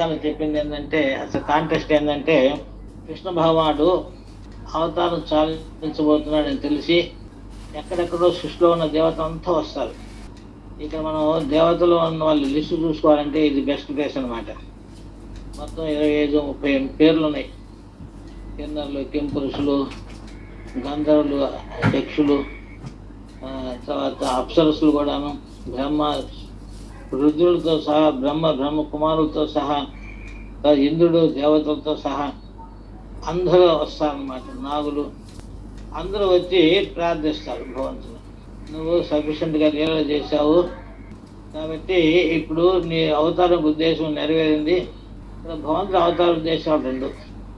కానీ చెప్పింది ఏంటంటే అసలు కాంటెస్ట్ ఏంటంటే కృష్ణ భగవానుడు అవతారం చాలించబోతున్నాడని తెలిసి ఎక్కడెక్కడో సృష్టిలో ఉన్న దేవత అంతా వస్తారు. ఇక్కడ మనం దేవతలు ఉన్న వాళ్ళు లిస్టు చూసుకోవాలంటే ఇది బెస్ట్ ప్లేస్ అన్నమాట. మొత్తం ఇరవై ఐదు ముప్పై ఎనిమిది పేర్లు ఉన్నాయి. కిన్నర్లు కింపురుషులు గంధర్వులు యక్షులు తర్వాత అప్సరసులు కూడాను బ్రహ్మ రుద్రుడితో సహా బ్రహ్మ బ్రహ్మ కుమారులతో సహా ఇంద్రుడు దేవతలతో సహా అందరూ వస్తారనమాట నాగులు అందరూ వచ్చి ప్రార్థిస్తారు భగవంతుని. నువ్వు సఫిషియెంట్గా లీలలు చేశావు కాబట్టి ఇప్పుడు నీ అవతార ఉద్దేశం నెరవేరింది. భగవంతుడు అవతార ఉద్దేశాలు రెండు.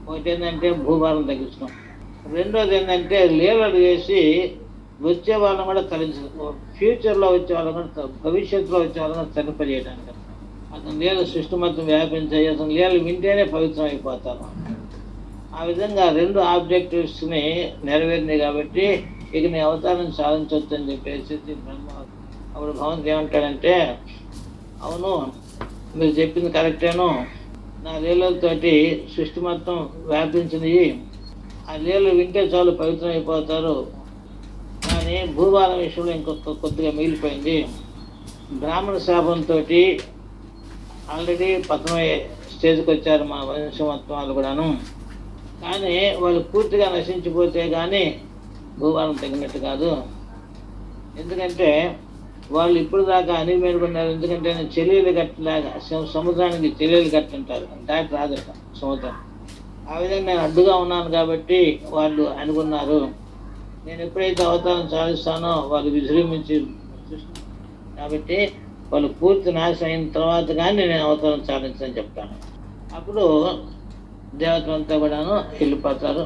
ఒకటి ఏంటంటే భూభారం తగ్గించడం రెండోది ఏంటంటే లీలలు చేసి వచ్చే వాళ్ళని కూడా తరించు ఫ్యూచర్లో వచ్చే వాళ్ళని కూడా భవిష్యత్తులో వచ్చే వాళ్ళని కూడా తరింపజేయడానికి అతను లీల సృష్టి మొత్తం వ్యాపించాయి అతను లీలలు వింటేనే పవిత్రం అయిపోతారు. ఆ విధంగా రెండు ఆబ్జెక్టివ్స్ని నెరవేరినాయి కాబట్టి ఇక నీ అవతారం సాధించవచ్చు అని చెప్పేసి బ్రహ్మ అప్పుడు భగవంతుడు ఏమంటాడంటే అవును మీరు చెప్పింది కరెక్టేను. నా లీలలతోటి సృష్టి మొత్తం వ్యాపించినవి ఆ లీలలు వింటే చాలు పవిత్రం అయిపోతారు. కానీ భూభారం విషయంలో ఇంకొక కొద్దిగా మిగిలిపోయింది. బ్రాహ్మణ శాపంతో ఆల్రెడీ పతనమయ్యే స్టేజ్కి వచ్చారు మా వంశమత్వాలు వాళ్ళు కూడాను. కానీ వాళ్ళు పూర్తిగా నశించిపోతే కానీ భూభారం తగినట్టు కాదు. ఎందుకంటే వాళ్ళు ఇప్పుడు దాకా అని ఎందుకంటే నేను చెల్లెలు కట్టలాగా సముద్రానికి చెల్లెలు కట్టంటారు. దాటి రాదట సముద్రం. ఆ విధంగా నేను అడ్డుగా ఉన్నాను కాబట్టి వాళ్ళు అనుకున్నారు. నేను ఎప్పుడైతే అవతారం సాధిస్తానో వాళ్ళు విజృంభించి కాబట్టి వాళ్ళు పూర్తి నాశనం అయిన తర్వాత కానీ నేను అవతారం సాధించని చెప్తాను. అప్పుడు దేవతలంతా కూడాను వెళ్ళిపోతారు.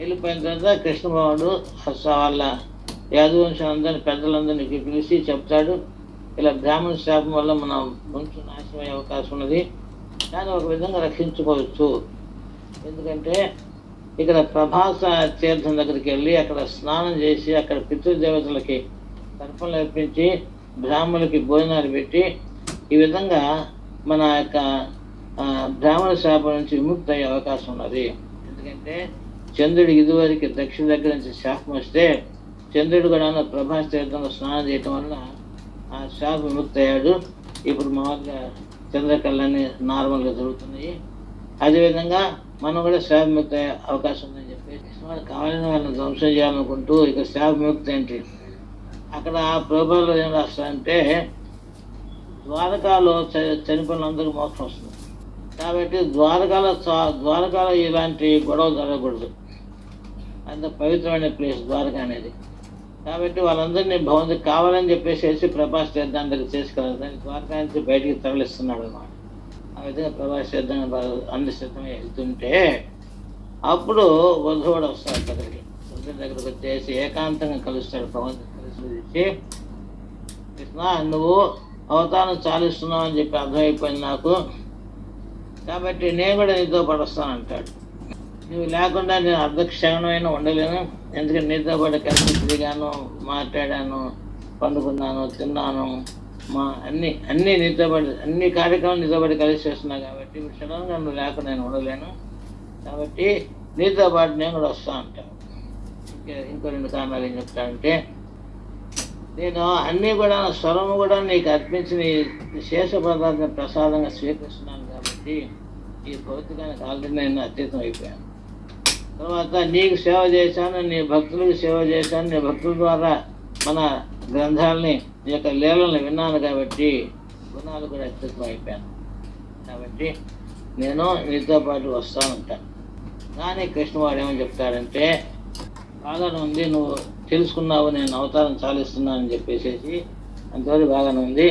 వెళ్ళిపోయిన తర్వాత కృష్ణభావుడు వాళ్ళ యాదవంశాలందరినీ పెద్దలందరినీ పిలిచి చెప్తాడు. ఇలా బ్రాహ్మణ శాపం వల్ల మన వంశం నాశనం అయ్యే అవకాశం ఉన్నది. కానీ ఒక విధంగా రక్షించుకోవచ్చు. ఎందుకంటే ఇక్కడ ప్రభాస తీర్థం దగ్గరికి వెళ్ళి అక్కడ స్నానం చేసి అక్కడ పితృదేవతలకి తర్పణలు అర్పించి బ్రాహ్మణులకి భోజనాలు పెట్టి ఈ విధంగా మన యొక్క బ్రాహ్మణ శాప నుంచి విముక్తి అయ్యే అవకాశం ఉన్నది. ఎందుకంటే చంద్రుడు ఇదివరకు దక్షిణ దగ్గర నుంచి శాపం వస్తే చంద్రుడు కూడా ప్రభాస్ తీర్థంలో స్నానం చేయటం వల్ల ఆ శాప విముక్తి అయ్యాడు ఇప్పుడు మామూలుగా చంద్రకళని నార్మల్గా జరుగుతున్నాయి. అదేవిధంగా మనం కూడా శాప అవకాశం ఉందని చెప్పేసి వాళ్ళు కావాలని వాళ్ళని ధ్వంసం చేయాలనుకుంటూ ఇక శాప ఏంటి? అక్కడ ప్రభుత్వాలు ఏం రాస్తారంటే ద్వారకాలో చ- చనిపోయిన అందరికీ మోక్షం వస్తుంది. కాబట్టి ద్వారకాలో ద్వారకాలో ఇలాంటి గొడవ జరగకూడదు. అంత పవిత్రమైన ప్లేస్ ద్వారక అనేది. కాబట్టి వాళ్ళందరినీ భవంతి కావాలని చెప్పేసి ప్రభాస్ చేద్దాం దగ్గర చేసుకోవాలి ద్వారకా నుంచి బయటికి తరలిస్తున్నాడు అన్నమాట. ఆ విధంగా ప్రభా తీర్థం అన్ని సిద్ధమై వెళ్తుంటే అప్పుడు వధువుడు వస్తాడు దగ్గరికి. వధువుడి దగ్గరకు వచ్చేసి ఏకాంతంగా కలుస్తాడు పవన్ కలిసి కృష్ణ నువ్వు అవతారం చాలిస్తున్నావు అని చెప్పి అర్థమైపోయింది నాకు. కాబట్టి నేను కూడా నీతో పడొస్తానంటాడు నువ్వు లేకుండా నేను అర్ధక్షణమైన ఉండలేను. ఎందుకంటే నీతో పాటు కలిసి తిరిగాను మాట్లాడాను పండుకున్నాను తిన్నాను. మా అన్ని అన్ని నిద్రపడి అన్ని కార్యక్రమాలు నిద్రపడి కలిసి చేస్తున్నా కాబట్టి ఇప్పుడు సడన్గా నువ్వు లేక నేను ఉండలేను. కాబట్టి నీతో పాటు నేను కూడా వస్తా అంటాను ఇంకో రెండు కారణాలు ఏం చెప్తానంటే నేను అన్నీ కూడా స్వరము కూడా నీకు అర్పించిన శేష పదార్థం ప్రసాదంగా స్వీకరిస్తున్నాను కాబట్టి ఈ భౌతికానికి ఆల్రెడీ నేను అతీతం అయిపోయాను. తర్వాత నీకు సేవ చేశాను నీ భక్తులకు సేవ చేశాను నీ భక్తుల ద్వారా మన గ్రంథాలని నీ యొక్క లీలలను విన్నాను కాబట్టి గుణాలు కూడా అత్యుత్తం అయిపోయాను. కాబట్టి నేను నీతో పాటు వస్తానంటాను కానీ కృష్ణవాడు ఏమని చెప్తాడంటే బాగానే ఉంది నువ్వు తెలుసుకున్నావు నేను అవతారం చాలిస్తున్నానని చెప్పేసేసి అంతవరకు బాగానే ఉంది.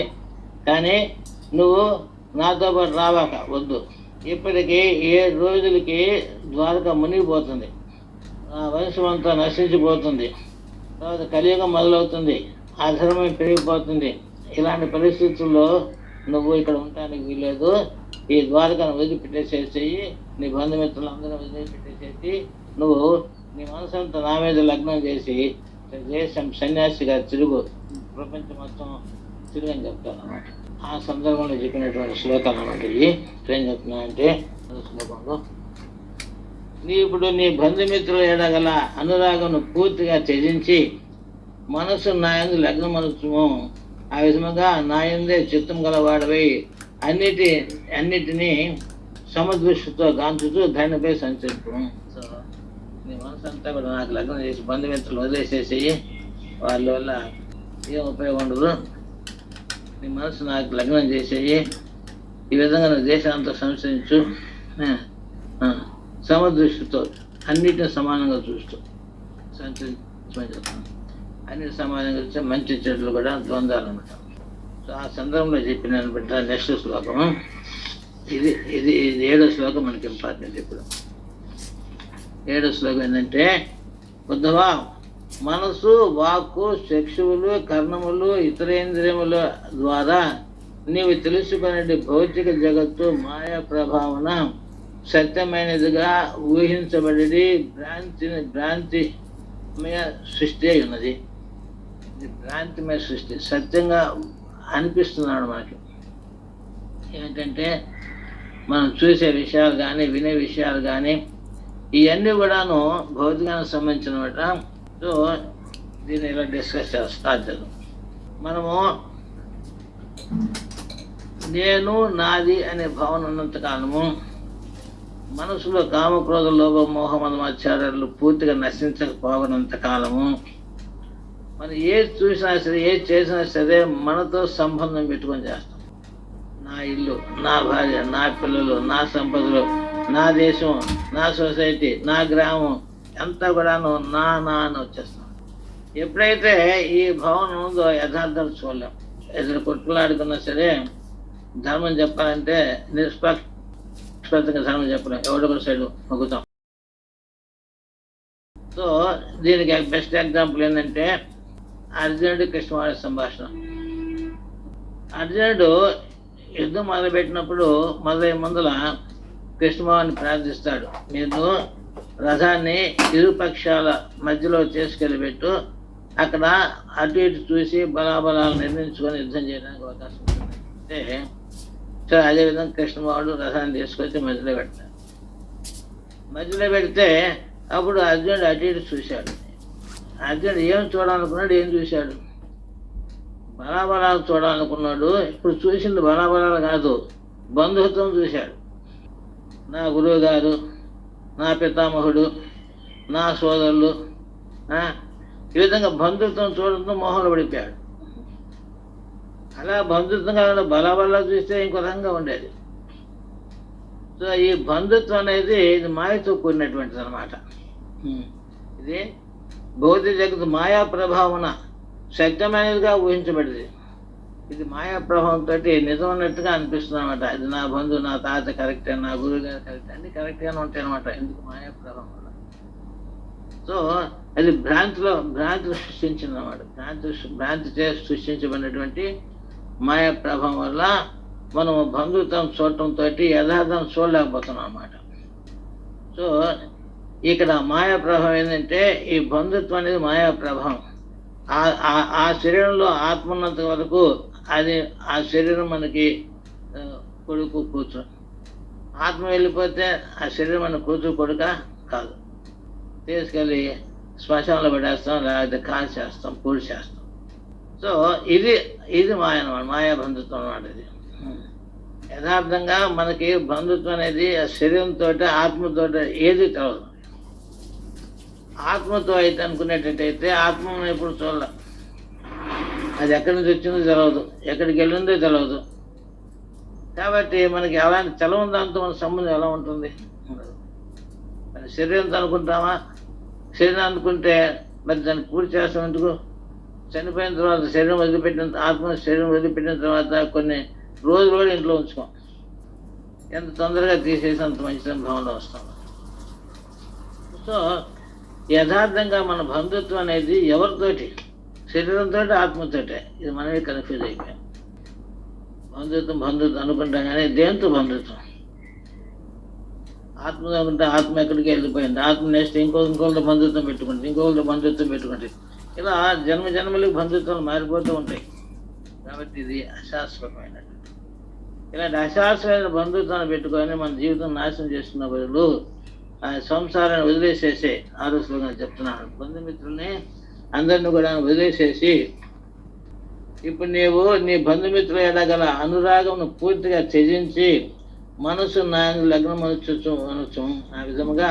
కానీ నువ్వు నాతో పాటు రావాక వద్దు. ఇప్పటికీ ఏడు రోజులకి ద్వారక మునిగిపోతుంది నా వంశం అంతా నశించిపోతుంది. తర్వాత కలియుగం మొదలవుతుంది. అధర్మం పెరిగిపోతుంది. ఇలాంటి పరిస్థితుల్లో నువ్వు ఇక్కడ ఉండటానికి వీలేదు ఈ ద్వారకను వదిలిపెట్టేసేసేయి నీ బంధుమిత్రులు అందరూ వదిలిపెట్టేసేసి నువ్వు నీ మనసంతా నా మీద లగ్నం చేసి దేశం సన్యాసిగా తిరుగు. ప్రపంచం మొత్తం తిరుగని చెప్తాను అనమాట ఆ సందర్భంలో చెప్పినటువంటి శ్లోకాలు అన్నమాట ఇవి ఏం చెప్తున్నాయంటే శ్లోకంలో నీ ఇప్పుడు నీ బంధుమిత్రుల ఎడగల అనురాగం పూర్తిగా త్యజించి మనసు నాయందు లగ్న మనసుము ఆ విధముగా నాయందే చిత్తం గలవాడవై అన్నిటి అన్నిటినీ సమదృష్టితో గాంచుతూ దానిపై సంచరింపు సో నీ మనసు అంతా కూడా నాకు లగ్నం చేసి బంధుమిత్రులు వదిలేసేసి వాళ్ళ వల్ల ఏం ఉపయోగం ఉండదు. నీ మనసు నాకు లగ్నం చేసేయి. ఈ విధంగా నువ్వు దేశాంతా సంచరించు. సమదృష్టితో అన్నిటిని సమానంగా చూస్తూ సంచరించమని చెప్తాను అన్ని సమాజం గురించి మంచి చెట్లు కూడా ద్వంద్వాలు అనమాట సో ఆ సందర్భంలో చెప్పిన బిడ్డ నెక్స్ట్ శ్లోకం ఇది ఇది ఇది ఏడో శ్లోకం మనకి ఇంపార్టెంట్ ఇప్పుడు. ఏడో శ్లోకం ఏంటంటే బుద్ధవా మనసు వాక్కు చక్షువులు కర్ణములు ఇతరేంద్రియముల ద్వారా నీవు తెలుసుకునే భౌతిక జగత్తు మాయా ప్రభావన సత్యమైనదిగా ఊహించబడి భ్రాంతిని భ్రాంతిమయ సృష్టి అయి ఉన్నది. ఇది భ్రాంతిమయ సృష్టి. సత్యంగా అనిపిస్తున్నాడు మనకి. ఏంటంటే మనం చూసే విషయాలు కానీ వినే విషయాలు కానీ ఇవన్నీ కూడాను భౌతికానికి సంబంధించినమాట సో దీన్ని ఇలా డిస్కస్ చేస్తా మనము నేను నాది అనే భావన ఉన్నంత కాలము మనసులో కామక్రోధ లోభ మోహ మదమాచారాలు పూర్తిగా నశించకపోవనంత కాలము మనం ఏది చూసినా సరే ఏది చేసినా సరే మనతో సంబంధం పెట్టుకొని చేస్తాం. నా ఇల్లు నా భార్య నా పిల్లలు నా సంపదలు నా దేశం నా సొసైటీ నా గ్రామం అంతా కూడాను నా నా అని వచ్చేస్తాం. ఎప్పుడైతే ఈ భావన ఉందో యథార్థాలు చూడలేం. ఎదురు కొట్టులాడుకున్నా సరే ధర్మం చెప్పాలంటే నిష్పక్షపాతంగా ధర్మం చెప్పలేం. ఎవడొకరి సైడ్ మొగ్గుతాం సో దీనికి బెస్ట్ ఎగ్జాంపుల్ ఏంటంటే అర్జునుడు కృష్ణవాడి సంభాషణ. అర్జునుడు యుద్ధం మొదలుపెట్టినప్పుడు మొదలై ముందల కృష్ణమావాన్ని ప్రార్థిస్తాడు. నేను రథాన్ని ఇరుపక్షాల మధ్యలో తీసుకెళ్ళిపెట్టు అక్కడ అటు ఇటు చూసి బలాబలాలు నిర్ణయించుకొని యుద్ధం చేయడానికి అవకాశం ఉంటుంది. అంటే సో అదేవిధంగా కృష్ణమావుడు రథాన్ని తీసుకొచ్చి మధ్యలో పెడతాడు మధ్యలో పెడితే అప్పుడు అర్జునుడు అటు ఇటు చూశాడు. అర్జునుడు ఏం చూడాలనుకున్నాడు ఏం చూశాడు? బలాబలాలు చూడాలనుకున్నాడు. ఇప్పుడు చూసింది బలాబలాలు కాదు బంధుత్వం చూశాడు. నా గురువు గారు నా పితామహుడు నా సోదరులు ఈ విధంగా బంధుత్వం చూడడంతో మోహంలో పడిపోయాడు. అలా బంధుత్వం కాకుండా బలాబలా చూస్తే ఇంకో రకంగా ఉండేది. సో ఈ బంధుత్వం అనేది ఇది మాయతో కూడినటువంటిది అనమాట ఇది భౌతిక జగత్తు మాయా ప్రభావన శక్తమైనదిగా ఊహించబడింది. ఇది మాయా ప్రభావంతో నిజం అన్నట్టుగా అనిపిస్తుంది అనమాట అది నా బంధువు నా తాత కరెక్టే నా గురువు గారు కరెక్ట్ అన్ని కరెక్ట్గానే ఉంటాయి అనమాట ఎందుకు మాయా ప్రభావం వల్ల? సో అది భ్రాంతిలో భ్రాంతి సృష్టించింది అనమాట భ్రాంతి భ్రాంతి చే సృష్టించబడినటువంటి మాయా ప్రభావం వల్ల మనం బంధుత్వం చూడటంతో యథార్థం చూడలేకపోతున్నాం అనమాట సో ఇక్కడ మాయా ప్రభావం ఏంటంటే ఈ బంధుత్వం అనేది మాయా ప్రభావం ఆ- ఆ- శరీరంలో ఆత్మ ఉన్నంత వరకు అది ఆ శరీరం మనకి కొడుకు కూతురు. ఆత్మ వెళ్ళిపోతే ఆ శరీరం మన కూతురు కొడుక కాదు. తీసుకెళ్ళి శ్మశానంలో పడేస్తాం లేకపోతే కాల్ చేస్తాం పూడి చేస్తాం. సో ఇది ఇది మాయ అనమాట మాయా బంధుత్వం అనమాట ఇది. యథార్థంగా మనకి బంధుత్వం అనేది ఆ శరీరంతో ఆత్మతో ఏది కలదు ఆత్మతో అయితే అనుకునేటట్టయితే ఆత్మను ఎప్పుడు చూడాల. అది ఎక్కడి నుంచి వచ్చిందో తెలియదు ఎక్కడికి వెళ్ళిందో తెలియదు కాబట్టి మనకి ఎలాంటి తెలవని దాంతో మన సంబంధం ఎలా ఉంటుంది? ఉండదు. మరి శరీరంతో అనుకుంటామా? శరీరం అనుకుంటే మరి దాన్ని పూర్తి చేస్తాం ఎందుకు? చనిపోయిన తర్వాత శరీరం వదిలిపెట్టిన ఆత్మ శరీరం వదిలిపెట్టిన తర్వాత కొన్ని రోజులు కూడా ఇంట్లో ఉంచుకోం. ఎంత తొందరగా తీసేసి అంత మంచి సంభావన వస్తాం. సో యథార్థంగా మన బంధుత్వం అనేది ఎవరితోటి? శరీరంతో ఆత్మతోటే. ఇది మనమే కన్ఫ్యూజ్ అయిపోయాం. బంధుత్వం బంధుత్వం అనుకుంటాం కానీ దేంతో బంధుత్వం? ఆత్మ అనుకుంటే ఆత్మ ఎక్కడికి వెళ్ళిపోయింది? ఆత్మ నెక్స్ట్ ఇంకో ఇంకోళ్ళతో బంధుత్వం పెట్టుకుంటుంది. ఇంకోళ్ళతో బంధుత్వం పెట్టుకుంటుంది. ఇలా జన్మ జన్మలకు బంధుత్వాలు మారిపోతూ ఉంటాయి. కాబట్టి ఇది అశాశ్వతమైనటువంటి ఇలాంటి అశాస్త్రమైన బంధుత్వాన్ని పెట్టుకొని మన జీవితం నాశనం చేసుకున్న బదులు ఆ సంసారాన్ని వదిలేసేసి ఆరో రోజులో చెప్తున్నాను బంధుమిత్రుల్ని అందరిని కూడా వదిలేసేసి ఇప్పుడు నీవు నీ బంధుమిత్రులు ఎడగల అనురాగంను పూర్తిగా త్యజించి మనసు నా లగ్నం అనొచ్చు అనొచ్చు. ఆ విధముగా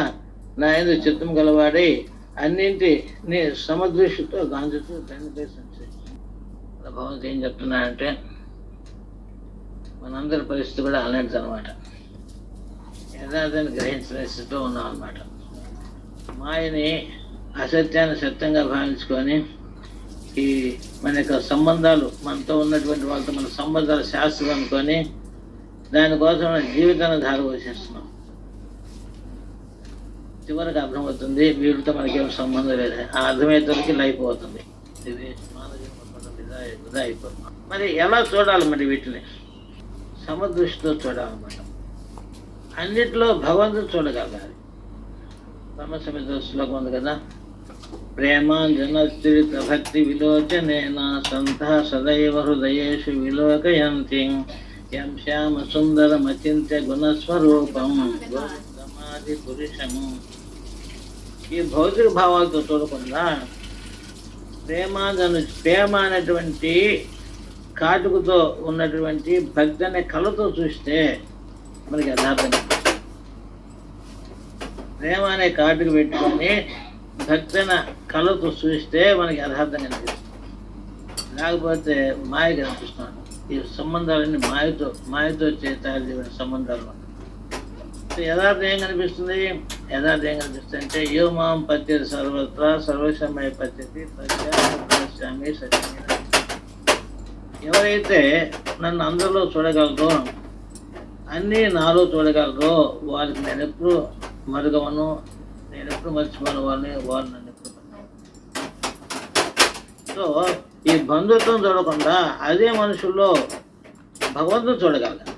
నా చిత్తం గలవాడి అన్నింటి నీ సమదృష్టితో గాంచుతూ తండ్రి భగవంతు ఏం చెప్తున్నాడంటే మనందరి పరిస్థితి కూడా అలాంటిది అనమాట యథార్థాన్ని గ్రహించిన స్థితిలో ఉన్నాం అనమాట మాయని అసత్యాన్ని సత్యంగా భావించుకొని ఈ మన యొక్క సంబంధాలు మనతో ఉన్నటువంటి వాళ్ళతో మన సంబంధాలు శాస్త్రం అనుకొని దానికోసం మన జీవితాన్ని ధారపోసేస్తున్నాం చివరికి అర్థమవుతుంది వీటితో మనకేం సంబంధం లేదు. ఆ అర్థమయ్యేసరికి లైఫ్ అవుతుంది ఇది మానవ అయిపోతుంది. మరి ఎలా చూడాలి మరి వీటిని? సమదృష్టితో చూడాలన్నమాట. అన్నిట్లో భగవంతుడు చూడగలగాలి. సమస్య శ్లోకం ఉంది కదా? ప్రేమాంజనశ్చరిత భక్తి విలోచనేన సంత సదైవ హృదయేషు విలోకయంతి యం శ్యామ సుందరమచింత్య గుణస్వరూపం సమాధి పురుషము. ఈ భౌతిక భావాలతో చూడకుండా ప్రేమాంజను ప్రేమ అనేటువంటి కాటుకుతో ఉన్నటువంటి భక్తి అనే కళతో చూస్తే మనకి యథార్థం. ప్రేమ అనే కార్డుకు పెట్టుకొని భక్తన కళతో చూస్తే మనకి యథార్థం కనిపిస్తుంది లేకపోతే మాయ కనిపిస్తున్నాను ఈ సంబంధాలన్నీ మాయతో మాయతో చే- తయారు చేయబడిన సంబంధాలు అన్నమాట. యథార్థం ఏం కనిపిస్తుంది? యథార్థం ఏం కనిపిస్తుంది అంటే యో మాం పత్తి సర్వత్రా సర్వసమయ పద్ధతి ప్రత్యామి సత్యమైన ఎవరైతే నన్ను అందరిలో చూడగలరో అన్నీ నాలో చూడగలరో వారికి నేను ఎప్పుడూ మరుగవను. నేను ఎప్పుడు మర్చిపోను వాళ్ళని వారు నన్ను ఎప్పుడు సో ఈ బంధుత్వం చూడకుండా అదే మనుషుల్లో భగవంతుడు చూడగలగాలి.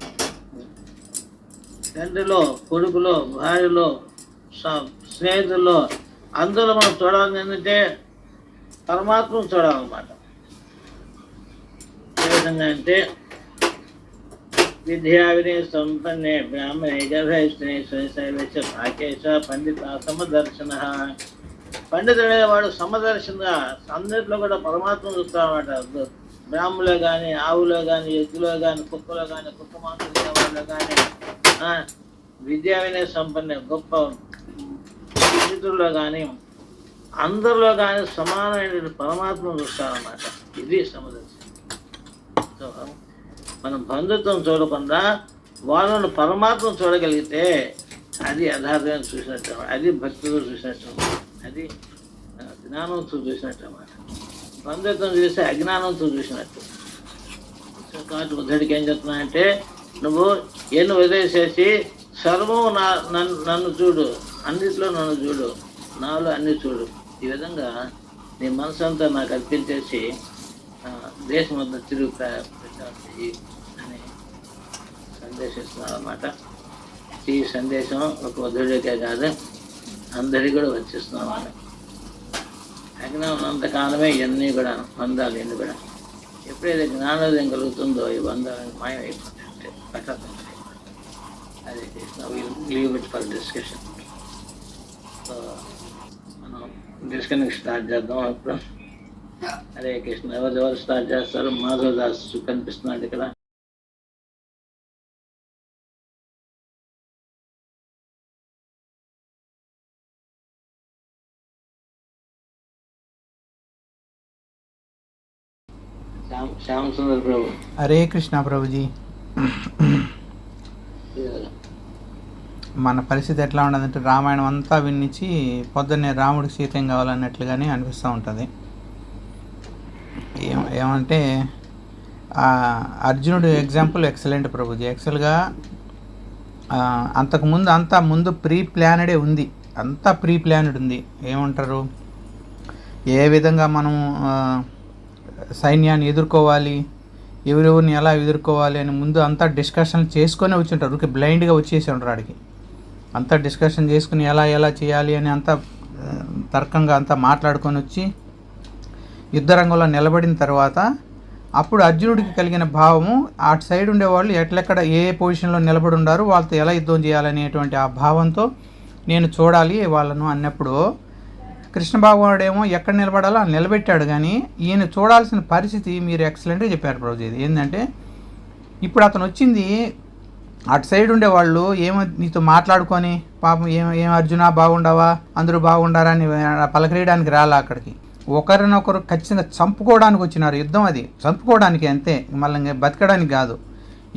తండ్రిలో కొడుకులో భార్యలో స్నేహితుల్లో అందరూ మనం చూడాలని ఏంటంటే పరమాత్మను చూడాలన్నమాట. ఏ విధంగా అంటే విద్యావినయ్ సంపన్నే బ్రాహ్మణే గర్భైష్ణే స్వయశైవేశ భాకేశ పండిత సమదర్శన పండితుడే వాడు సమదర్శనగా అందరిలో కూడా పరమాత్మ చూస్తామన్నమాట బ్రాహ్మలో కానీ ఆవులో కానీ ఎద్దులో కానీ కుక్కలో కానీ కుక్క మాంసం తినేవాళ్ళు కానీ విద్యా వినయ సంపన్న గొప్ప పండితుల్లో కానీ అందరిలో కానీ సమానమైన పరమాత్మ చూస్తారన్నమాట. ఇది సమదర్శనం. సో మనం బంధుత్వం చూడకుండా వాళ్ళను పరమాత్మ చూడగలిగితే అది యథార్థంగా చూసినట్టు అది భక్తితో చూసినట్టు అది జ్ఞానంతో చూసినట్టు అన్నమాట. బంధుత్వం చూస్తే అజ్ఞానంతో చూసినట్టు కాబట్టి బుద్ధుడికి ఏం చెప్తున్నానంటే నువ్వు ఎన్ని వదిలేసేసి సర్వం నా నన్ను నన్ను చూడు అన్నిట్లో నన్ను చూడు నాలో అన్ని చూడు. ఈ విధంగా నీ మనసు అంతా నాకు అర్పించేసి దేశం అంతా తిరుగు ప్ర- అని సందేశిస్తున్నారు అన్నమాట ఈ సందేశం ఒక వధుడికే కాదు అందరికీ కూడా వచ్చిస్తున్నాం అన్నమాట అజ్ఞానం ఉన్నంతకాలమే ఇవన్నీ కూడా బంధాలు ఇవన్నీ కూడా. ఎప్పుడైతే జ్ఞానోదయం కలుగుతుందో ఈ బంధాలను మాయమైపోతాయి పట్టడం అది leave it for discussion. So మనం డిస్కనెక్ట్ స్టార్ట్ చేద్దాం ఇప్పుడు హరే కృష్ణ ఎవరు ఎవరు స్టార్ట్ చేస్తారు మాధవ్ దాస్ కనిపిస్తున్నాడు ఇక్కడ. శ్యామ్ శ్యామ్ సుందర్ ప్రభు. హరే కృష్ణ ప్రభుజీ. మన పరిస్థితి ఎట్లా ఉండదంటే రామాయణం అంతా విన్నించి పొద్దున్నే రాముడికి సీతం కావాలన్నట్లుగానే అనిపిస్తూ ఉంటుంది. ఏమంటే అర్జునుడు ఎగ్జాంపుల్ ఎక్సలెంట్ ప్రభుజీ. యాక్చువల్గా అంతకుముందు అంతా ముందు ప్రీ ప్లానడే ఉంది. అంతా ప్రీ ప్లానడ్ ఉంది. ఏమంటారు? ఏ విధంగా మనం సైన్యాన్ని ఎదుర్కోవాలి? ఎవరెవరిని ఎలా ఎదుర్కోవాలి? అని ముందు అంతా డిస్కషన్ చేసుకొని వచ్చి ఉంటారు ఊరికి బ్లైండ్గా వచ్చేసి ఉంటారు ఆడికి. అంతా డిస్కషన్ చేసుకుని ఎలా ఎలా చేయాలి అని అంతా తర్కంగా అంతా మాట్లాడుకొని వచ్చి యుద్ధ రంగంలో నిలబడిన తర్వాత అప్పుడు అర్జునుడికి కలిగిన భావము అటు సైడ్ ఉండేవాళ్ళు ఎట్లెక్కడ ఏ పొజిషన్లో నిలబడి ఉండారు వాళ్ళతో ఎలా యుద్ధం చేయాలనేటువంటి ఆ భావంతో నేను చూడాలి వాళ్ళను అన్నప్పుడు కృష్ణ భగవానుడేమో ఎక్కడ నిలబడాలో నిలబెట్టాడు కానీ ఈయన చూడాల్సిన పరిస్థితి మీరు ఎక్సలెంట్గా చెప్పారు ప్రభుజీ. ఏంటంటే ఇప్పుడు అతను వచ్చింది అటు సైడ్ ఉండేవాళ్ళు ఏమో నీతో మాట్లాడుకొని పాపం ఏం ఏం అర్జున బాగుండవా అందరూ బాగుండారా అని పలకరేయడానికి రాలా అక్కడికి. ఒకరినొకరు ఖచ్చితంగా చంపుకోవడానికి వచ్చినారు. యుద్ధం అది. చంపుకోవడానికి అంతే. మళ్ళీ బతకడానికి కాదు.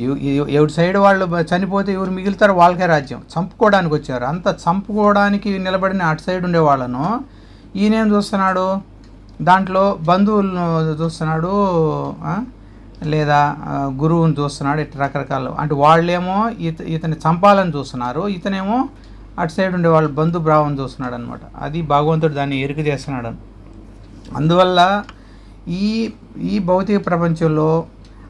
ఎవరి సైడ్ వాళ్ళు చనిపోతే ఎవరు మిగులుతారు వాళ్ళకే రాజ్యం. చంపుకోవడానికి వచ్చారు. అంత చంపుకోవడానికి నిలబడిన అటు సైడ్ ఉండే వాళ్ళను ఈయనేం చూస్తున్నాడు? దాంట్లో బంధువులను చూస్తున్నాడు లేదా గురువుని చూస్తున్నాడు ఇట్లా రకరకాలు. అంటే వాళ్ళేమో ఇత ఇతని చంపాలని చూస్తున్నారు. ఇతనేమో అటు సైడ్ ఉండే వాళ్ళు బంధుభావం చూస్తున్నాడు అనమాట అది భగవంతుడు దాన్ని ఎరుక చేస్తున్నాడు అందువల్ల ఈ ఈ భౌతిక ప్రపంచంలో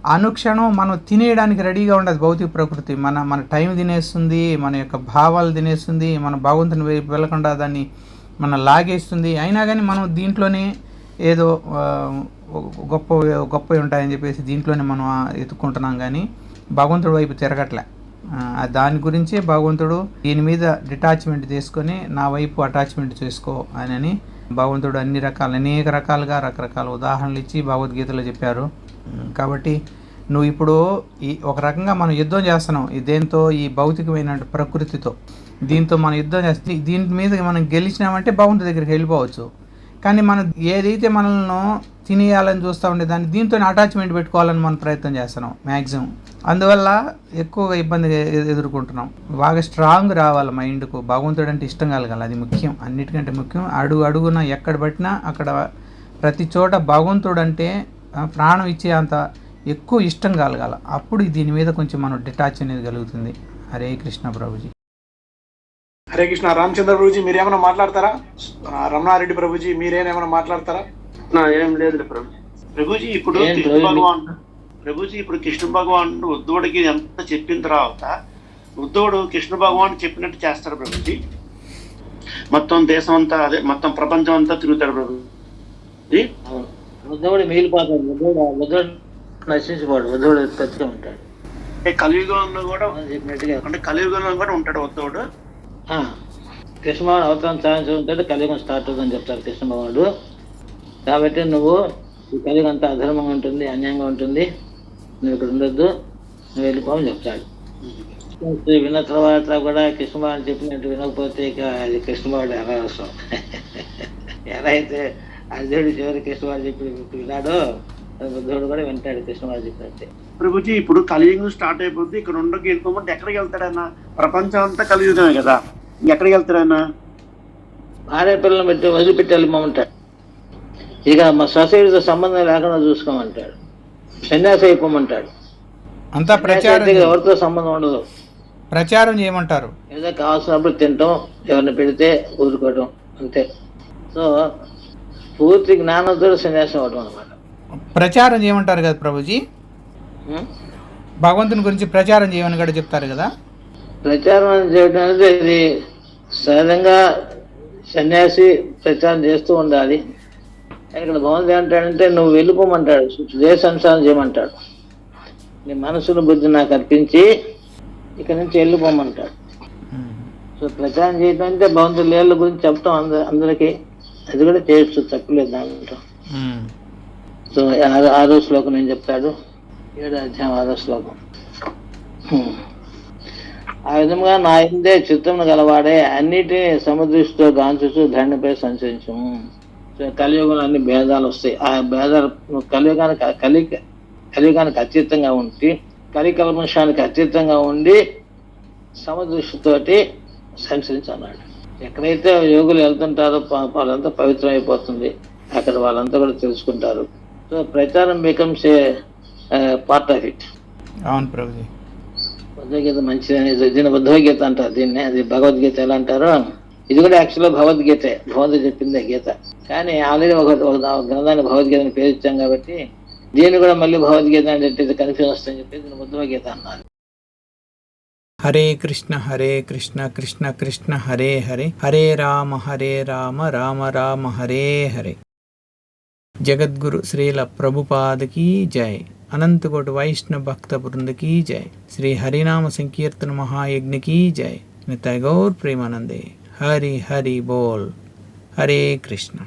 అనుక్షణం మనం తినేయడానికి రెడీగా ఉండదు భౌతిక ప్రకృతి. మన మన టైం తినేస్తుంది మన యొక్క భావాలు తినేస్తుంది మన భగవంతుని వైపు వెళ్ళకుండా దాన్ని మన లాగేస్తుంది. అయినా కానీ మనం దీంట్లోనే ఏదో గొప్ప గొప్ప ఉంటాయని చెప్పేసి దీంట్లోనే మనం ఎత్తుక్కుంటున్నాం కానీ భగవంతుడి వైపు తిరగట్లే. దాని గురించే భగవంతుడు దీని మీద డిటాచ్మెంట్ తీసుకొని నా వైపు అటాచ్మెంట్ చేసుకో అని భగవంతుడు అన్ని రకాల అనేక రకాలుగా రకరకాల ఉదాహరణలు ఇచ్చి భగవద్గీతలో చెప్పారు. కాబట్టి నువ్వు ఇప్పుడు ఈ ఒక రకంగా మనం యుద్ధం చేస్తున్నాం. దేంతో ఈ భౌతికమైన ప్రకృతితో. దీంతో మనం యుద్ధం చేస్తే దీని మీద మనం గెలిచినామంటే భగవంతుడి దగ్గరికి వెళ్ళిపోవచ్చు. కానీ మనం ఏదైతే మనల్ని తినేయాలని చూస్తూ ఉండే దాన్ని దీంతో అటాచ్మెంట్ పెట్టుకోవాలని మనం ప్రయత్నం చేస్తున్నాం మ్యాక్సిమం అందువల్ల ఎక్కువగా ఇబ్బంది ఎదుర్కొంటున్నాం. బాగా స్ట్రాంగ్ రావాలి మైండ్కు భగవంతుడు అంటే ఇష్టం కలగాలి. అది ముఖ్యం. అన్నిటికంటే ముఖ్యం అడుగు అడుగున ఎక్కడ పట్టినా అక్కడ ప్రతి చోట భగవంతుడు అంటే ప్రాణం ఇచ్చే అంత ఎక్కువ ఇష్టం కలగాల. అప్పుడు దీని మీద కొంచెం మనం డిటాచ్ అనేది కలుగుతుంది. హరే కృష్ణ ప్రభుజీ. హరే కృష్ణ. రామచంద్ర ప్రభుజీ మీరేమైనా మాట్లాడతారా? రమణారెడ్డి ప్రభుజీ మీరేమైనా మాట్లాడతారా? నా ఏం లేదు ప్రభు ప్రభుజీ ఇప్పుడు? భగవాన్ ప్రభుజీ ఇప్పుడు కృష్ణ భగవాన్ ఉద్ధవుడికి ఎంత చెప్పిన తర్వాత ఉద్ధవుడు కృష్ణ భగవాన్ చెప్పినట్టు చేస్తాడు ప్రభుజీ. మొత్తం దేశం అంతా అదే మొత్తం ప్రపంచం అంతా తిరుగుతాడు ప్రభు బుద్ధుడు మిగిలిపోతాడు బుద్ధుడు బుద్ధుడు నశించిపోడు ఉంటాడు. కలియుగంలో కూడా అంటే కలియుగంలో కూడా ఉంటాడు ఉద్ధవుడు. కృష్ణభగవాడు అవతారం సాధించి ఉంటాడు కలియుగం స్టార్ట్ అవుతుందని చెప్తారు కృష్ణభగవాడు కాబట్టి నువ్వు ఈ కలియుగం అంతా అధర్మంగా ఉంటుంది అన్యాయంగా ఉంటుంది. నువ్వు ఇక్కడ ఉండొద్దు నువ్వు వెళ్ళిపోమని చెప్తాడు. విన్న తర్వాత కూడా కృష్ణభగవాడు చెప్పినట్టు వినకపోతే ఇక అది కృష్ణభగవాడు ఎలా అవసరం ఎలా అయితే అర్జునుడు చివరి కృష్ణవాడు చెప్పి విన్నాడో బుద్ధుడు కూడా వింటాడు కృష్ణవాడు చెప్పినట్టే. ప్రభుజీ ఇప్పుడు కలియుగం స్టార్ట్ అయిపోద్ది. ఇక్కడ ఉండకి వెళ్ళిపోమంటే ఎక్కడికి వెళ్తాడన్నా ప్రపంచం అంతా కలియుగమే కదా. ఎక్కడికి వెళ్తాడన్నా భార్య పిల్లలను పెట్టి వదిలిపెట్టి వెళ్ళిపోమంటాడు. ఇక మా సొసైటీతో సంబంధం లేకుండా చూసుకోమంటాడు. సన్యాసి అయిపోమంటాడు. అంతా ప్రచారం ఎవరితో సంబంధం ఉండదు. ప్రచారం చేయమంటారు. ఏదో కావాల్సినప్పుడు తినటం ఎవరిని పెడితే ఊరుకోవటం అంతే. సో పూర్తి జ్ఞానంతో సన్యాసం అవడం అనమాట ప్రచారం చేయమంటారు కదా ప్రభుజీ? భగవంతుని గురించి ప్రచారం చేయమని కూడా చెప్తారు కదా? ప్రచారం చేయడం అనేది ఇది సహజంగా సన్యాసి ప్రచారం చేస్తూ ఉండాలి. ఇక్కడ బాగుంది ఏంటంటే నువ్వు వెళ్ళిపోమంటాడు దేశ సంసారం చేయమంటాడు. నీ మనసును బుద్ధి నాకు అర్పించి ఇక్కడ నుంచి వెళ్ళిపోమంటాడు. సో ప్రచారం చేయడం అంటే భగవంతుడి లీలల గురించి చెప్తాం అంద అందరికీ. అది కూడా చేయొచ్చు తప్పులేదు దాంట్లో. సో ఆరో ఆరో శ్లోకం ఏం చెప్తాడు? ఏడో అధ్యాయం ఆరో శ్లోకం. ఆ విధముగా నా ఇందే చిత్తమును గలవాడే అన్నిటినీ సముదృష్టితో గాంచుచు ధరణిపై సంచరించు సో కలియుగంలో అన్ని భేదాలు వస్తాయి. ఆ భేదాలు కలియుగానికి కలి కలియుగానికి అతీతంగా ఉండి కలికల్మషానికి అతీతంగా ఉండి సమదృష్టితోటి సంచరించి అన్నాడు ఎక్కడైతే యోగులు వెళ్తుంటారో వాళ్ళంతా పవిత్రం అయిపోతుంది అక్కడ వాళ్ళంతా కూడా తెలుసుకుంటారు. సో ప్రచారం becomes a part of it అవును ప్రభుజీ. భగవద్గీత మంచిదని దీని భగవద్గీత అంటారు దీన్ని. అది భగవద్గీత ఎలా అంటారు ఇది కూడా యాక్చువల్గా భగవద్గీతే. భగవంతుడు చెప్పిందే గీత. కానీ ఆల్రెడీ ఒక గ్రంథాన్ని భగవద్గీతని పేరు ఇచ్చాం కాబట్టి దీన్ని కూడా మళ్ళీ భగవద్గీత అంటే కన్ఫ్యూజ్ వస్తుందని చెప్పి దీన్ని బుద్ధగీత అన్నారు. హరే కృష్ణ హరే కృష్ణ కృష్ణ కృష్ణ హరే హరే హరే రామ హరే రామ రామ రామ హరే హరే. జగద్గురు శ్రీల ప్రభుపాదకి జై. అనంతకోటి వైష్ణవ భక్త బృందకి జై. శ్రీ హరినామ సంకీర్తన మహాయజ్ఞకి జై. నితాయ్ గౌర్ ప్రేమానందే. హరి హరి బోల్. హరే కృష్ణ.